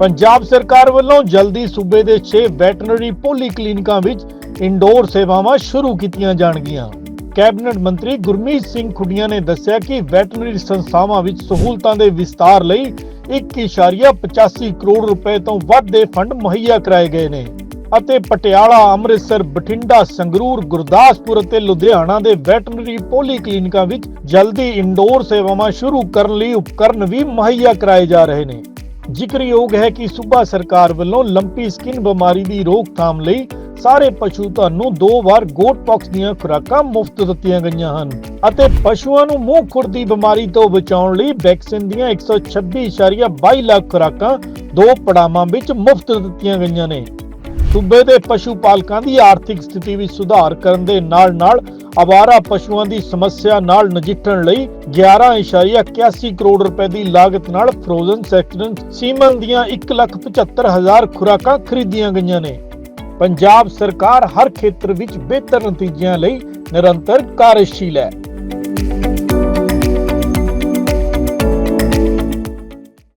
ਪੰਜਾਬ ਸਰਕਾਰ ਵੱਲੋਂ ਜਲਦੀ ਸੂਬੇ ਦੇ 6 ਵੈਟਰਨਰੀ ਪੋਲੀ ਕਲੀਨਿਕਾਂ ਵਿੱਚ ਇਨਡੋਰ ਸੇਵਾਵਾਂ ਸ਼ੁਰੂ ਕੀਤੀਆਂ ਜਾਣਗੀਆਂ। ਕੈਬਨਿਟ ਮੰਤਰੀ ਗੁਰਮੀਤ ਸਿੰਘ ਖੁੱਡੀਆਂ ਨੇ ਦੱਸਿਆ ਕਿ ਵੈਟਰਨਰੀ ਸੰਸਥਾਵਾਂ ਵਿੱਚ ਸਹੂਲਤਾਂ ਦੇ ਵਿਸਤਾਰ ਲਈ 1.85 ਕਰੋੜ ਰੁਪਏ ਤੋਂ ਵੱਧ ਦੇ ਫੰਡ ਮੁਹੱਈਆ ਕਰਾਏ ਗਏ ਨੇ ਅਤੇ ਪਟਿਆਲਾ, ਅੰਮ੍ਰਿਤਸਰ, ਬਠਿੰਡਾ, ਸੰਗਰੂਰ, ਗੁਰਦਾਸਪੁਰ ਅਤੇ ਲੁਧਿਆਣਾ ਦੇ ਵੈਟਰਨਰੀ ਪੋਲੀ ਕਲੀਨਿਕਾਂ ਵਿੱਚ ਜਲਦੀ ਇਨਡੋਰ ਸੇਵਾਵਾਂ ਸ਼ੁਰੂ ਕਰਨ ਲਈ ਉਪਕਰਨ ਵੀ ਮੁਹੱਈਆ ਕਰਾਏ ਜਾ ਰਹੇ ਨੇ। ਜ਼ਿਕਰਯੋਗ ਹੈ ਕਿ ਸੂਬਾ ਸਰਕਾਰ ਵੱਲੋਂ ਲੰਪੀ ਸਕਿਨ ਬਿਮਾਰੀ ਦੀ ਰੋਕਥਾਮ ਲਈ ਸਾਰੇ ਪਸ਼ੂ ਤੁਹਾਨੂੰ ਦੋ ਵਾਰ ਗੋਟ ਪੌਕਸ ਦੀਆਂ ਖੁਰਾਕਾਂ ਮੁਫਤ ਦਿੱਤੀਆਂ ਗਈਆਂ ਹਨ ਅਤੇ ਪਸ਼ੂਆਂ ਨੂੰ ਮੂੰਹ ਖੁਰ ਦੀ ਬਿਮਾਰੀ ਤੋਂ ਬਚਾਉਣ ਲਈ ਵੈਕਸੀਨ ਦੀਆਂ 126.22 ਲੱਖ ਖੁਰਾਕਾਂ ਦੋ ਪੜਾਵਾਂ ਵਿੱਚ ਮੁਫਤ ਦਿੱਤੀਆਂ ਗਈਆਂ ਨੇ। ਸੂਬੇ ਦੇ ਪਸ਼ੂ ਪਾਲਕਾਂ ਦੀ ਆਰਥਿਕ ਸਥਿਤੀ ਵਿੱਚ ਸੁਧਾਰ ਕਰਨ ਦੇ ਨਾਲ-ਨਾਲ ਆਵਾਰਾ ਪਸ਼ੂਆਂ ਦੀ ਸਮੱਸਿਆ ਨਾਲ ਨਜਿੱਠਣ ਲਈ 11.81 ਕਰੋੜ ਰੁਪਏ ਦੀ ਲਾਗਤ ਨਾਲ ਫਰੋਜ਼ਨ ਸੈਕਸ਼ਨ ਸੀਮਨ ਦੀਆਂ 1,75,000 ਖੁਰਾਕਾਂ ਖਰੀਦੀਆਂ ਗਈਆਂ ਨੇ। ਪੰਜਾਬ ਸਰਕਾਰ ਹਰ ਖੇਤਰ ਵਿੱਚ ਬਿਹਤਰ ਨਤੀਜਿਆਂ ਲਈ ਨਿਰੰਤਰ ਕਾਰਜਸ਼ੀਲ ਹੈ।